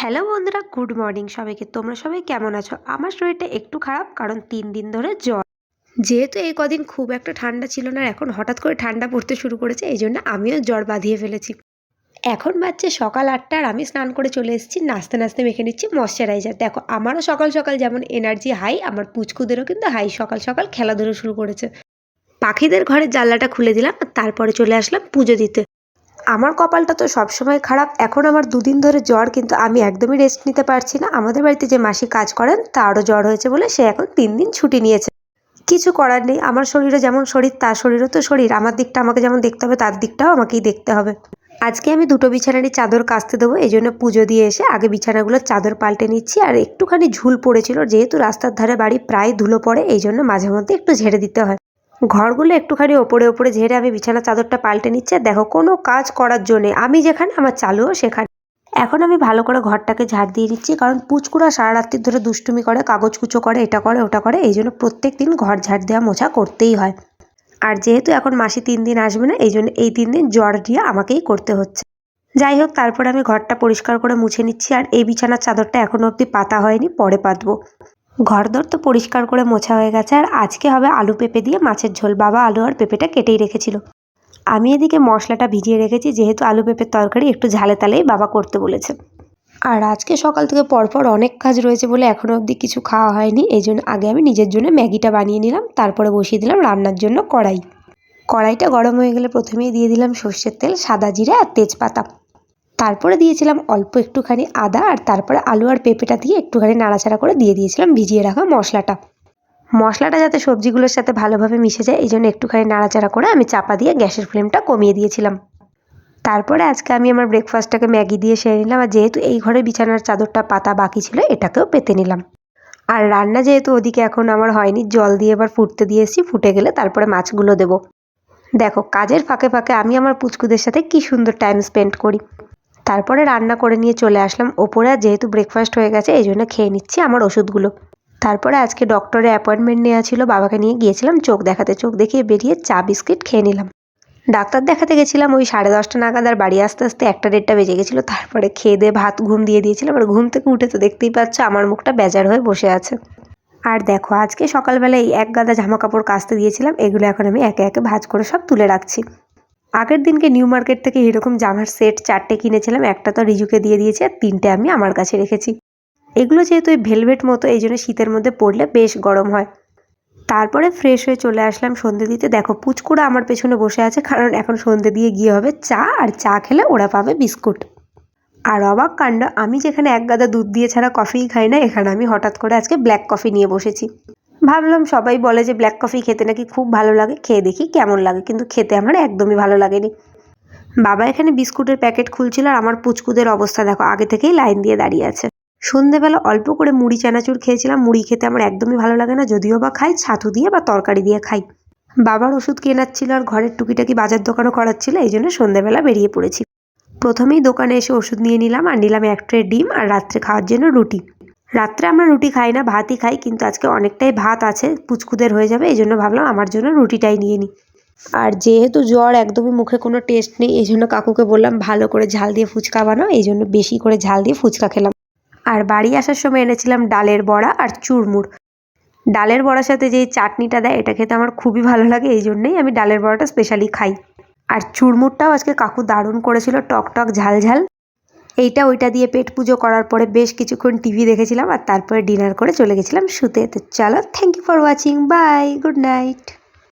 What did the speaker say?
Hello বন্ধুরা, good morning সবাইকে। তোমরা সবাই কেমন আছো? আমার শরীরটা একটু খারাপ, কারণ তিন দিন ধরে জ্বর। যেহেতু এই কদিন খুব একটা ঠান্ডা ছিল না এখন হঠাৎ করে ঠান্ডা পড়তে শুরু করেছে, এই জন্য আমিও জ্বর বাঁধিয়ে ফেলেছি। এখন বাজছে সকাল আটটা, আর আমি স্নান করে চলে এসেছি নাচতে নাচতে মেখে নিচ্ছি ময়শ্চারাইজার। দেখো, আমারও সকাল সকাল যেমন এনার্জি হাই আমার পুচকুদেরও কিন্তু হাই সকাল সকাল খেলাধুলো শুরু করেছে। পাখিদের ঘরের জানলাটা খুলে দিলাম তারপরে চলে আসলাম পুজো দিতে। আমার কপালটা তো সবসময় খারাপ। এখন আমার দুদিন ধরে জ্বর, কিন্তু আমি একদমই রেস্ট নিতে পারছি না। আমাদের বাড়িতে যে মাসি কাজ করেন, তারও জ্বর হয়েছে বলে সে এখন তিন দিন ছুটি নিয়েছে। কিছু করার নেই। আমার শরীরে যেমন শরীর, তার শরীরও তো শরীর। আমার দিকটা আমাকে যেমন দেখতে হবে, তার দিকটাও আমাকেই দেখতে হবে। আজকে আমি দুটো বিছানারই চাদর কাচতে দেবো, এই জন্য পুজো দিয়ে এসে আগে বিছানাগুলোর চাদর পাল্টে নিচ্ছি। আর একটুখানি ঝুল পড়েছিল, যেহেতু রাস্তার ধারে বাড়ি প্রায় ধুলো পড়ে, এই জন্য মাঝে মধ্যে একটু ঝেড়ে দিতে হয়। ঘরগুলো একটুখানি ওপরে ওপরে ঝেড়ে আমি বিছানা চাদরটা পাল্টে নিচ্ছি। দেখো, কোনো কাজ করার জন্যে। আমি যেখানে, আমার চালুও সেখানে। এখন আমি ভালো করে ঘরটাকে ঝাড় দিয়ে নিচ্ছি, কারণ পুচকুরা সারা রাত্রির ধরে দুষ্টুমি করে, কাগজ কুচো করে, এটা করে, ওটা করে, এই জন্য প্রত্যেক দিন ঘর ঝাড় দেওয়া মোছা করতেই হয়। আর যেহেতু এখন মাসি তিন দিন আসবে না, এই জন্য এই তিন দিন জ্বর দিয়ে আমাকেই করতে হচ্ছে। যাই হোক, তারপরে আমি ঘরটা পরিষ্কার করে মুছে নিচ্ছি, আর এই বিছানার চাদরটা এখনও অবধি পাতা হয়নি, পরে পাতবো। ঘরদর তো পরিষ্কার করে মোছা হয়ে গেছে, আর আজকে হবে আলু পেঁপে দিয়ে মাছের ঝোল। বাবা আলু আর পেঁপেটা কেটেই রেখেছিল। আমি এদিকে মশলাটা ভিজিয়ে রেখেছি, যেহেতু আলু পেঁপের তরকারি একটু ঝালে তালেই বাবা করতে বলেছে। আর আজকে সকাল থেকে পরপর অনেক কাজ রয়েছে বলে এখনও অবধি কিছু খাওয়া হয়নি, এই জন্য আগে আমি নিজের জন্য ম্যাগিটা বানিয়ে নিলাম, তারপরে বসিয়ে দিলাম রান্নার জন্য কড়াই। কড়াইটা গরম হয়ে গেলে প্রথমেই দিয়ে দিলাম সর্ষের তেল, সাদা জিরে আর তেজপাতা। তারপরে দিয়েছিলাম অল্প একটুখানি আদা আর তারপরে আলু আর পেঁপেটা দিয়ে একটুখানি নাড়াচাড়া করে দিয়ে দিয়েছিলাম ভিজিয়ে রাখা মশলাটা। মশলাটা যাতে সবজিগুলোর সাথে ভালোভাবে মিশে যায় এই জন্য একটুখানি নাড়াচাড়া করে আমি চাপা দিয়ে গ্যাসের ফ্লেমটা কমিয়ে দিয়েছিলাম। তারপরে আজকে আমি আমার ব্রেকফাস্টটাকে ম্যাগি দিয়ে সেরে নিলাম আর যেহেতু এই ঘরে বিছানার চাদরটা পাতা বাকি ছিল, এটাকেও পেতে নিলাম। আর রান্না যেহেতু ওদিকে এখন আমার হয়নি, জল দিয়ে এবার ফুটতে দিয়ে এসেছি, ফুটে গেলে তারপরে মাছগুলো দেবো। দেখো, কাজের ফাঁকে ফাঁকে আমি আমার পুচকুদের সাথে কি সুন্দর টাইম স্পেন্ড করি। তারপরে রান্না করে নিয়ে চলে আসলাম। ওপরে আর যেহেতু ব্রেকফাস্ট হয়ে গেছে, এই জন্য খেয়ে নিচ্ছি আমার ওষুধগুলো। তারপরে আজকে ডক্টরের অ্যাপয়েন্টমেন্ট নেওয়া ছিল, বাবাকে নিয়ে গিয়েছিলাম চোখ দেখাতে। চোখ দেখিয়ে বেরিয়ে চা, বিস্কিট খেয়ে নিলাম। ডাক্তার দেখাতে গেছিলাম, ওই সাড়ে দশটা নাগাদ আর বাড়ি আসতে আসতে একটা দেড়টা বেজে গেছিল। তারপরে খেয়ে দিয়ে ভাত, ঘুম দিয়ে দিয়েছিলাম। আর ঘুম থেকে উঠে তো দেখতেই পাচ্ছ আমার মুখটা বেজার হয়ে বসে আছে। আর দেখো, আজকে সকালবেলা এই এক গাদা জামা কাপড় কাচতে দিয়েছিলাম। এগুলো এখন আমি একে একে ভাজ করে সব তুলে রাখছি। আগের দিনকে নিউ মার্কেট থেকে এরকম জামার সেট চারটে কিনেছিলাম, একটা তো রিজুকে দিয়ে দিয়েছি আর তিনটে আমি আমার কাছে রেখেছি। এগুলো যেহেতু ওই ভেলভেট মতো, এই জন্য শীতের মধ্যে পড়লে বেশ গরম হয়। তারপরে ফ্রেশ হয়ে চলে আসলাম সন্ধে দিতে। দেখো, পুচকুড়া আমার পেছনে বসে আছে, কারণ এখন সন্ধে দিয়ে গিয়ে হবে চা, আর চা খেলে ওরা পাবে বিস্কুট। আর অবাক কাণ্ড, আমি যেখানে এক গাদা দুধ দিয়ে ছাড়া কফিই খাই না, এখানে আমি হঠাৎ করে আজকে ব্ল্যাক কফি নিয়ে বসেছি। ভাবলাম সবাই বলে যে ব্ল্যাক কফি খেতে নাকি খুব ভালো লাগে, খেয়ে দেখি কেমন লাগে। কিন্তু খেতে আমার একদমই ভালো লাগেনি। বাবা এখানে বিস্কুটের প্যাকেট খুলছিল আর আমার পুচকুদের অবস্থা দেখো, আগে থেকেই লাইন দিয়ে দাঁড়িয়ে আছে। সন্ধেবেলা অল্প করে মুড়ি, চানাচুর খেয়েছিলাম, মুড়ি খেতে আমার একদমই ভালো লাগে না, যদিও বা খাই, ছাতু দিয়ে বা তরকারি দিয়ে খাই। বাবার ওষুধ কেনার ছিল আর ঘরের টুকিটাকি বাজার দোকানও করার ছিল এই জন্য সন্ধেবেলা বেরিয়ে পড়েছি। প্রথমেই দোকানে এসে ওষুধ নিয়ে নিলাম আর নিলাম এক ট্রে ডিম আর রাত্রে খাওয়ার জন্য রুটি। রাত্রে আমরা রুটি খাই না, ভাতই খাই, কিন্তু আজকে অনেকটাই ভাত আছে, পুচকুদের হয়ে যাবে এই জন্য ভাবলাম আমার জন্য রুটিটাই নিয়ে নিই। আর যেহেতু জ্বর একদমই মুখে কোনো টেস্ট নেই এই জন্য কাকুকে বললাম, ভালো করে ঝাল দিয়ে ফুচকা বানাও। এই জন্য বেশি করে ঝাল দিয়ে ফুচকা খেলাম। আর বাড়ি আসার সময় এনেছিলাম ডালের বড়া আর চুরমুর। ডালের বড়ার সাথে যেই চাটনিটা দেয়, এটা খেতে আমার খুবই ভালো লাগে এই জন্যই আমি ডালের বড়াটা স্পেশালি খাই। আর চুরমুরটাও আজকে কাকু দারুণ করেছিল, টক টক, ঝাল ঝাল। এইটা ওইটা দিয়ে পেট পুজো করার পরে বেশ কিছুক্ষণ টিভি দেখেছিলাম আর তারপরে ডিনার করে চলে গেছিলাম শুতে। তো চলো thank you for watching bye good night